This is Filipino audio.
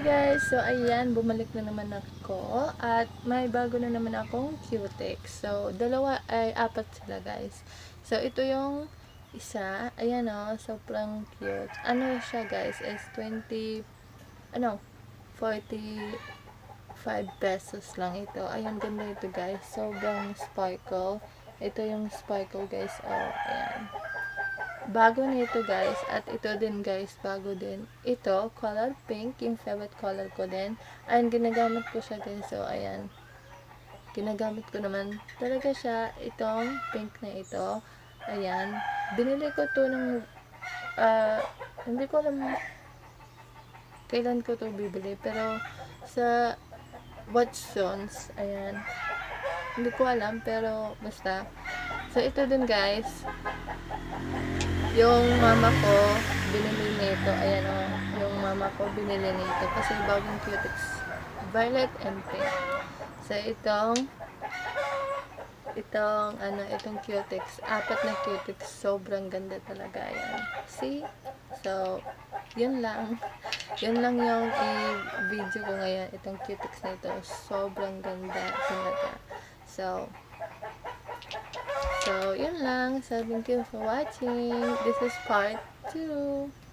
guys! So, ayan, bumalik na naman ako. At may bago na naman akong cutex. So, dalawa ay apat sila guys. So, ito yung isa. Ayan o, sobrang cute. Ano siya guys? Is 20, ano, 45 pesos lang ito. Ayan, ganda ito guys. Sobrang sparkle. Ito yung sparkle guys. Oh, ayan bago nito guys at ito din guys bago din. Ito color pink yung favorite color ko din. And ginagamit ko siya guys so ayan. Ginagamit ko naman talaga siya itong pink na ito. Ayan. Binili ko to ng ah, hindi ko alam kailan ko to bibili pero sa Watsons ayan. Hindi ko alam pero basta. So ito din guys yung mama ko, binili nito. Ayan o. yung mama ko, binili nito. Kasi bagong cutex. Violet and pink. So, itong itong, ano, itong cutex. Apat na cutex. Sobrang ganda talaga. Ayan. See? So, yun lang. Yun lang yung i-video ko ngayon. Itong cutex na ito. Sobrang ganda talaga. So, lang. So, thank you for watching. This is part 2.